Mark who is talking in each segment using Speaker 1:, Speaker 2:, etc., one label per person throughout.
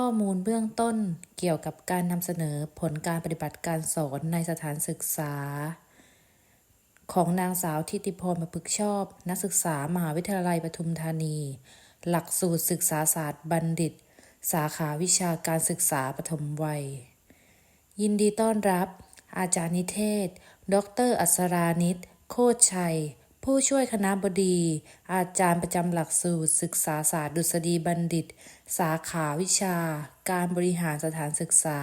Speaker 1: ข้อมูลเบื้องต้นเกี่ยวกับการนำเสนอผลการปฏิบัติการสอนในสถานศึกษา ของนางสาวทิติพรประพฤกชอบ นักศึกษามหาวิทยาลัยปทุมธานี หลักสูตรศึกษาศาสตร์บัณฑิต สาขาวิชาการศึกษาปฐมวัย ยินดีต้อนรับ อาจารย์นิเทศ ดร อัศรานิต โคตชัย ผู้ช่วยคณะบดี อาจารย์ประจำหลักสูตร ศึกษาศาสตร์ดุษฎีบัณฑิต สาขาวิชา การบริหารสถานศึกษา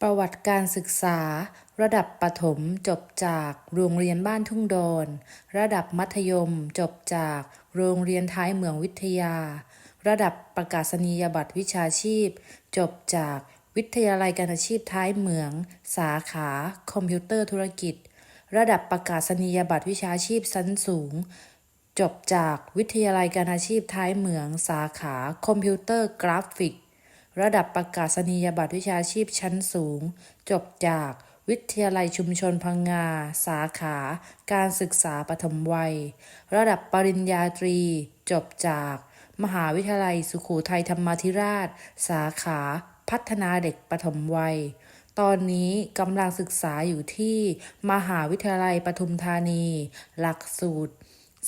Speaker 1: ประวัติการศึกษา ระดับประถมจบจากโรงเรียนบ้านทุ่งดอนระดับมัธยม จบจากโรงเรียนท้ายเหมืองวิทยา ระดับประกาศนียบัตรวิชาชีพ จบจากวิทยาลัยการอาชีพท้ายเหมือง สาขา คอมพิวเตอร์ธุรกิจ ระดับประกาศนียบัตรวิชาชีพชั้นสูง จบจากวิทยาลัยการอาชีพท้ายเหมืองสาขาคอมพิวเตอร์กราฟิก ระดับประกาศนียบัตรวิชาชีพชั้นสูง จบจากวิทยาลัยชุมชนพังงา สาขา การศึกษาปฐมวัย ระดับปริญญาตรี จบจาก มหาวิทยาลัยสุโขทัยธรรมาธิราช สาขา พัฒนาเด็กปฐมวัย ตอนนี้กำลังศึกษาอยู่ที่มหาวิทยาลัยปทุมธานี หลักสูตร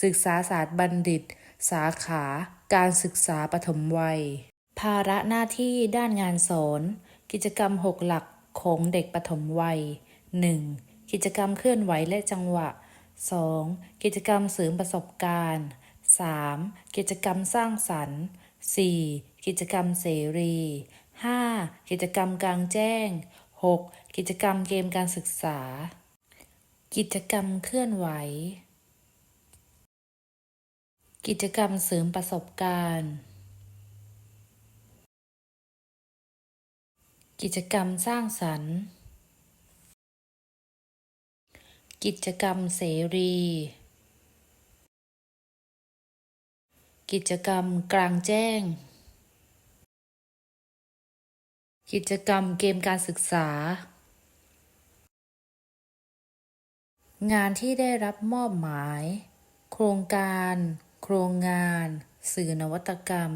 Speaker 1: ศึกษาศาสตร์บัณฑิต สาขา การศึกษาปฐมวัย ภาระหน้าที่ด้านงานสอน กิจกรรม 6 หลักของเด็กปฐมวัย 1. กิจกรรมเคลื่อนไหวและจังหวะ 2. กิจกรรมเสริมประสบการณ์ 3. กิจกรรมสร้างสรรค์ 4. กิจกรรมเสรี 5. กิจกรรมกลางแจ้ง 6. กิจกรรมเกมการศึกษา กิจกรรมเคลื่อนไหว กิจกรรมเสริมประสบการณ์ กิจกรรมสร้างสรรค์ กิจกรรมเสรี กิจกรรมกลางแจ้ง กิจกรรมเกมการศึกษา งานที่ได้รับมอบหมาย โครงการ โครงงาน สื่อนวัตกรรม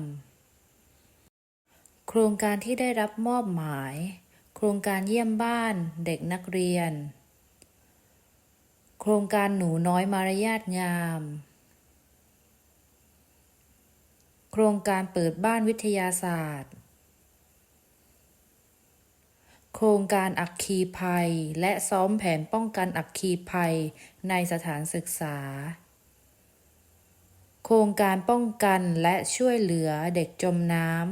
Speaker 1: โครงการที่ได้รับมอบหมาย โครงการเยี่ยมบ้านเด็กนักเรียน โครงการหนูน้อยมารยาทงาม โครงการเปิดบ้านวิทยาศาสตร์ โครงการอัคคีภัย และซ้อมแผนป้องกันอัคคีภัยในสถานศึกษา โครงการป้องกันและช่วยเหลือเด็กจมน้ำ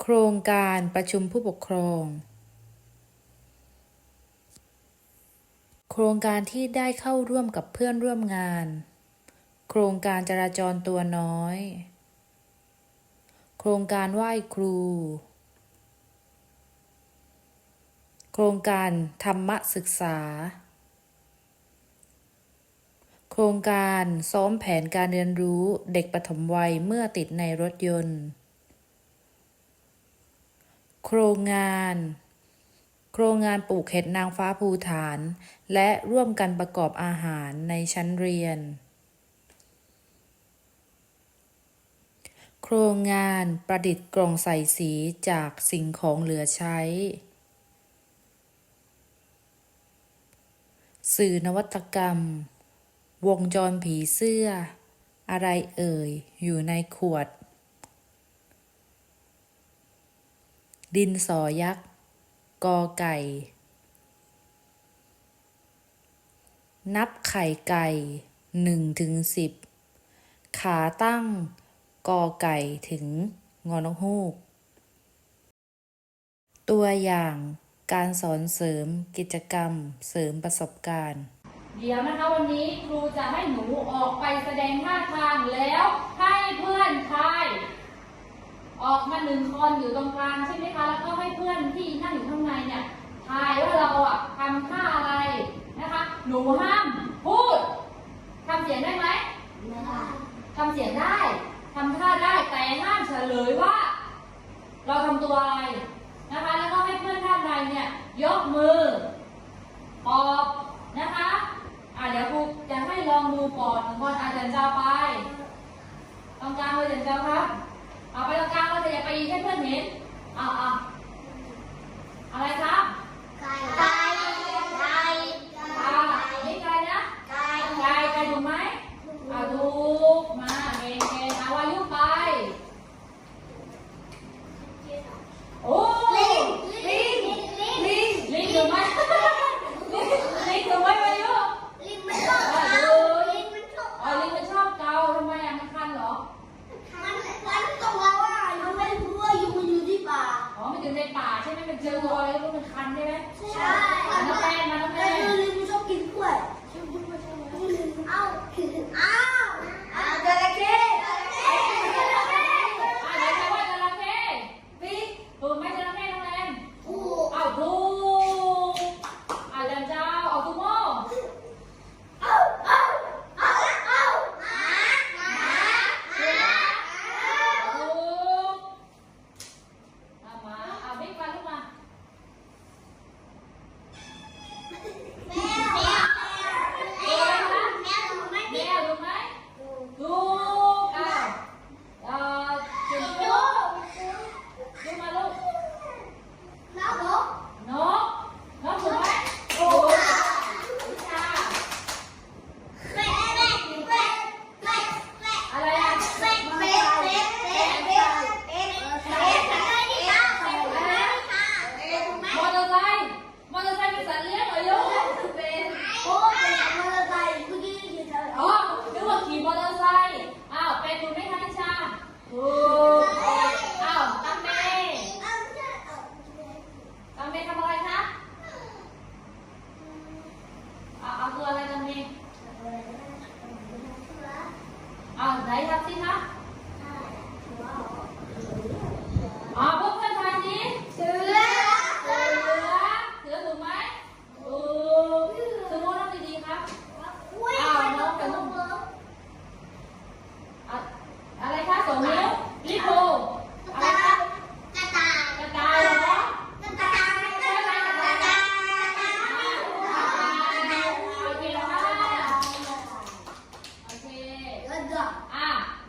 Speaker 1: โครงการประชุมผู้ปกครอง โครงการที่ได้เข้าร่วมกับเพื่อนร่วมงาน โครงการจราจรตัวน้อย โครงการไหว้ครู โครงการธรรมศึกษา โครงการซ้อมแผนการเรียนรู้เด็กปฐมวัยเมื่อติดในรถยนต์ โครงงาน โครงงานปลูกเห็ดนางฟ้าภูฐาน และร่วมกันประกอบอาหารในชั้นเรียน ครงงานประดิษฐ์กล่องใส่สีจากสิ่งของเหลือใช้ สื่อนวัตกรรม วงจรผีเสื้อ อะไรเอ่ย อยู่ในขวด ดินสอยักษ์ กอไก่ นับไข่ไก่หนึ่งถึงสิบขาตั้ง กอไก่ถึงงอนกฮูก ตัวอย่างการสอนเสริมกิจกรรมเสริมประสบการณ์
Speaker 2: เดี๋ยวนะคะวันนี้ครูจะให้หนูออกไปแสดงท่าทางแล้วให้เพื่อนทายออกมาหนึ่งคนอยู่ตรงกลางใช่ไหมคะแล้วก็ให้เพื่อนที่นั่งอยู่ข้างในเนี่ยทายว่าเราอะทำท่าอะไรนะคะ หนูห้ามพูดทำเสียงได้ไหมทำเสียงได้ ทำท่าได้แต่ห้ามเฉลยว่า เราทำตัวอะไรนะคะ แล้วก็ให้เพื่อนท่านใดเนี่ยยกมือตอบนะคะอ่าเดี๋ยวครูจะให้ลองดูก่อนของคนอาจารย์เจาไปตรงกลางอาจารย์เจ้าครับเอาไป
Speaker 3: ตร
Speaker 2: ง
Speaker 3: กลางเรา
Speaker 2: จะอย่า
Speaker 3: ไป
Speaker 2: ให้เพื่
Speaker 3: อนเห็
Speaker 2: นอ่าอะอะไรครับไก่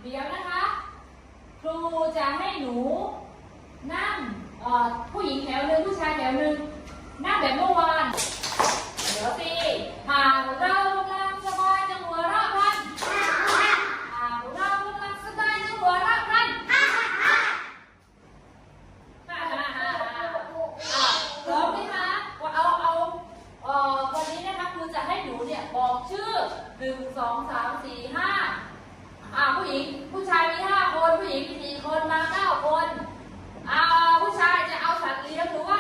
Speaker 2: เดี๋ยวนะคะ ครูจะให้หนูนั่งผู้หญิงแถวหนึ่งผู้ชายแถวหนึ่งนั่งแบบเมื่อวาน เดี๋ยวสิหาเรากำลังสบายจังหัวเราะกันหากเรากำลังสบายจะหัวเราะกันพร้อมไหมคะว่าเอาเอาวันนี้นะคะครูจะให้หนูเนี่ยบอกชื่อหนึ่งสองสามสี่ ผู้หญิง ผู้ชายมีห้าคน ผู้หญิงมีสี่คนมาเก้าคนอ่าผู้ชายจะเอาสัตว์เลี้ยงหรือว่า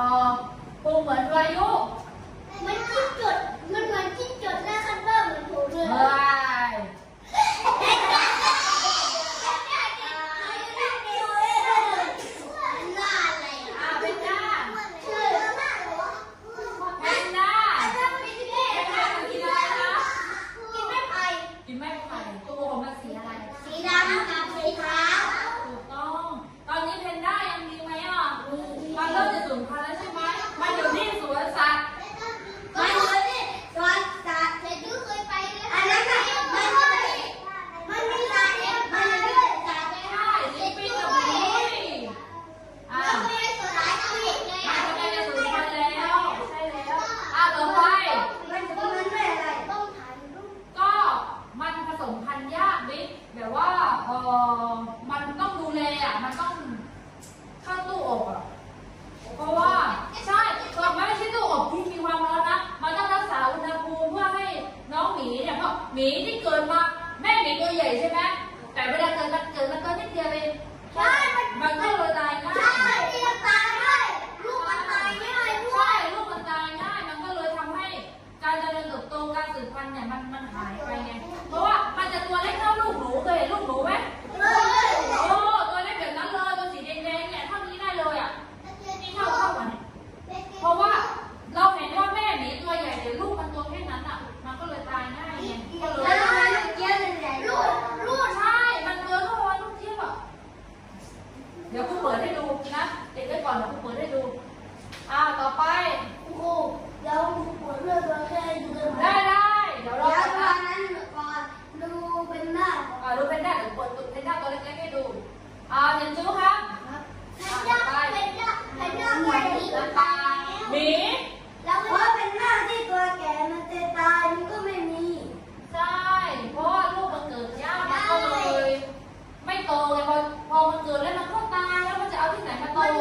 Speaker 2: 啊宫本
Speaker 3: 专用。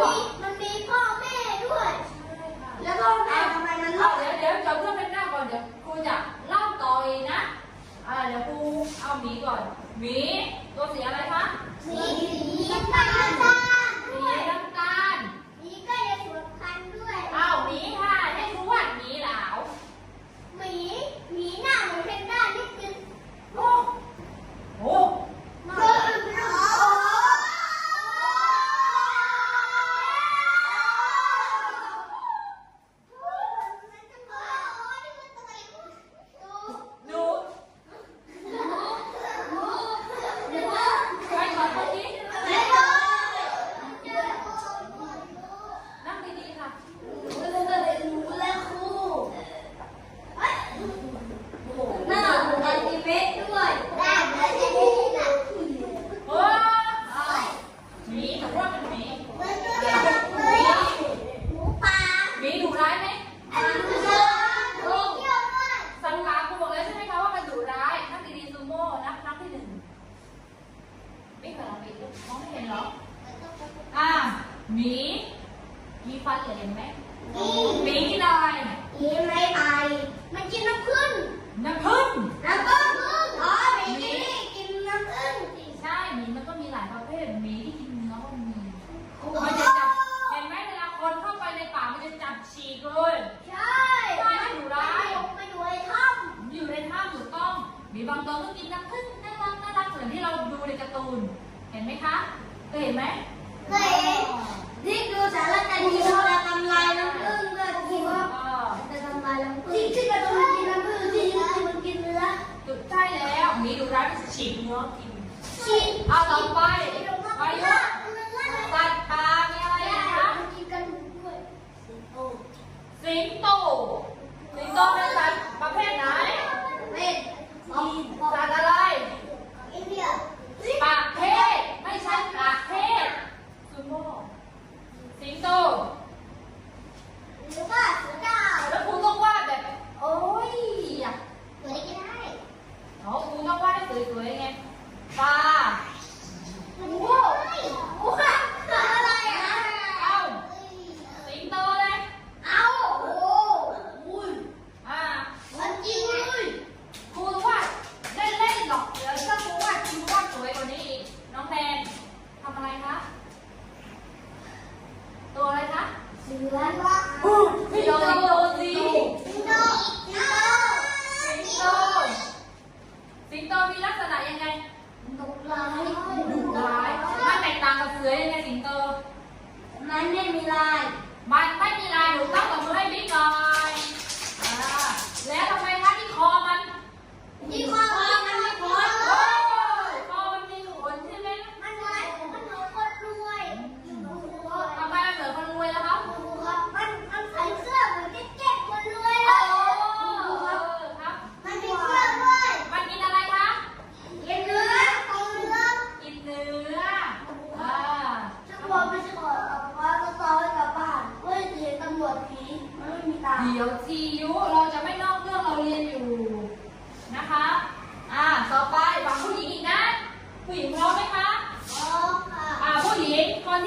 Speaker 3: อ่
Speaker 2: มันมีพ่อแม่ด้วย
Speaker 3: แล้ว
Speaker 2: ก็แม่ทำไม
Speaker 3: มั
Speaker 4: นเล่าเดี๋
Speaker 2: ย
Speaker 4: วเดี๋ยวจ
Speaker 2: บเรื่
Speaker 4: องเป็นห
Speaker 2: น้าก่
Speaker 4: อนเดี๋ยว
Speaker 2: ครูจะ
Speaker 4: เล่าต่อ
Speaker 2: อี
Speaker 4: ก
Speaker 2: นะ
Speaker 4: อ่า
Speaker 2: เดี๋ย
Speaker 4: วครูเอา
Speaker 2: หมี
Speaker 4: ก่อนหมีตัวสีอะไรคะสีสีน้ำตา แบบหมีที่กินเนื้อ
Speaker 2: มี
Speaker 4: มันจะจับ เห็นไหม
Speaker 2: เว
Speaker 4: ลาคนเข้าไปในป่ามันจะ
Speaker 2: จับฉีก
Speaker 4: เลย ใช่ไม่อยู่ร้า
Speaker 2: ยม่อยู่ในถ้ำอ
Speaker 4: ยู่ในถ้ำ
Speaker 2: ถูก
Speaker 4: ต้อง มี
Speaker 2: บางตัวก็กิ
Speaker 4: นน้ำผึ้งน่ารักน่ารักเห
Speaker 2: มือน
Speaker 4: ที่
Speaker 2: เราดู
Speaker 4: ในการ์ตูน เห็
Speaker 2: นไหมคะเคยเห็นไหม
Speaker 3: เคยห็นนี่ดูสารคดีเขาจะทำลายน้ำผึ้งด้วยจริงว่าจะทำลายน้ำผึ้งที่ที่กระตูนกินน้ำผึ้งที่ที่มันกินเนื้อ
Speaker 2: ใช่แล้วมีดูร้ายมันจะฉีกเนื้อกิน
Speaker 3: ฉีก
Speaker 2: เอาต่อไป
Speaker 3: วา
Speaker 2: ยุสัตว์ป่ามีะไรอีกคะสิงโต สิงโตเป็นสัตว์ประเภทไหนสัตว์อะไร India. i made me like.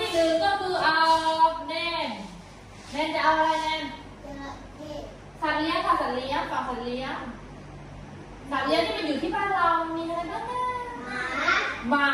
Speaker 2: ที่
Speaker 3: หนึ่ง
Speaker 2: ก็คือ
Speaker 3: เอา
Speaker 2: แน
Speaker 3: ม
Speaker 2: แน
Speaker 3: มจะเอา
Speaker 2: อะไรแนมสัตว์เลี้ยงค่ะสัตว์เลี้ยงฝั่งสัตว์เลี้ยงสัตว์เลี้ยงที่มันอยู่ที่บ้านเรามีอะไรบ้าง
Speaker 3: หมา
Speaker 2: หมา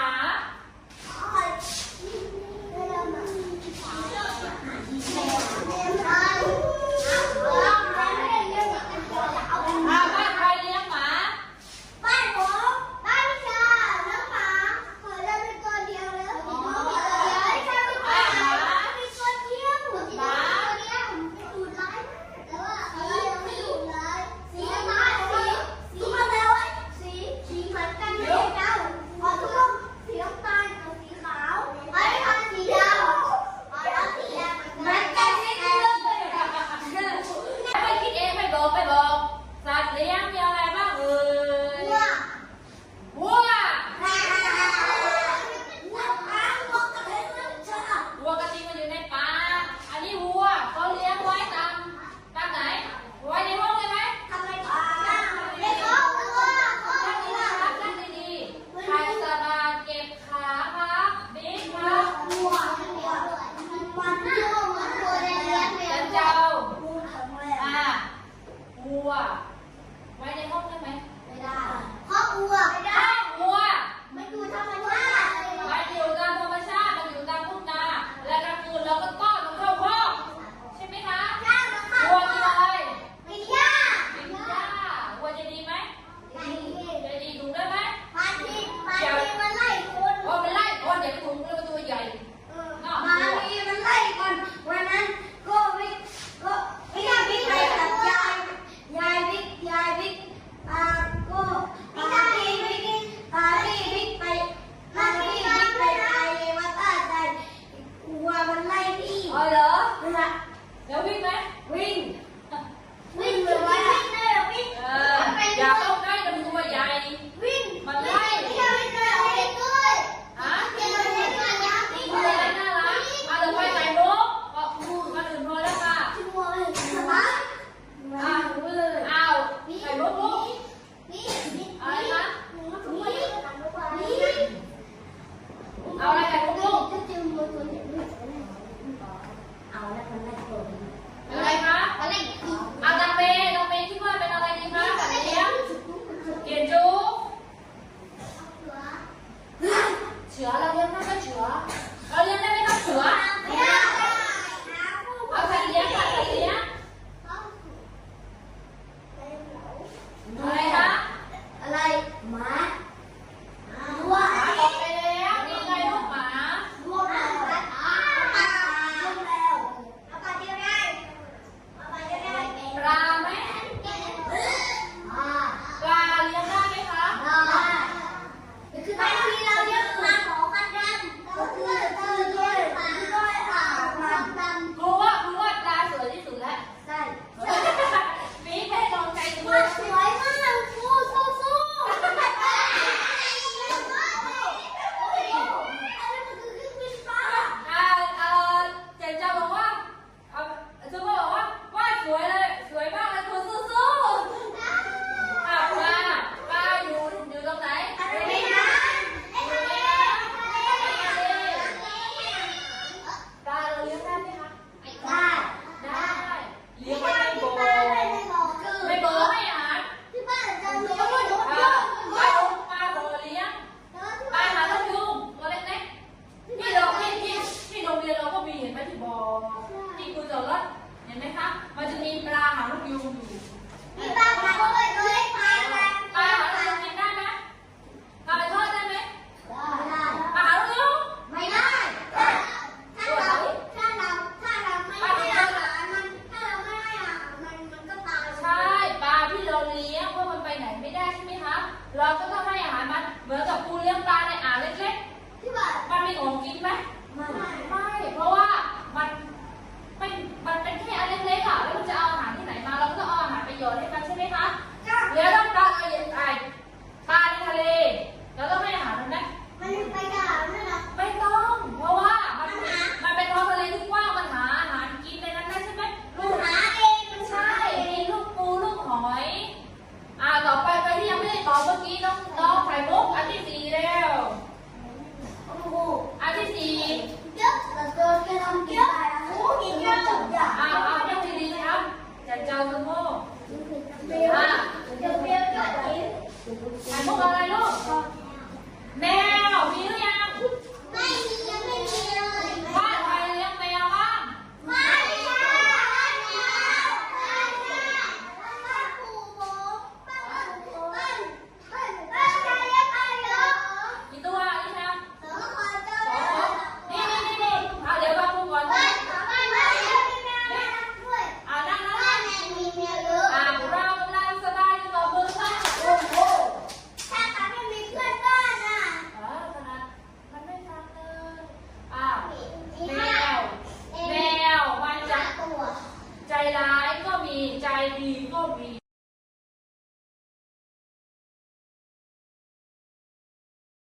Speaker 2: 来，慢慢。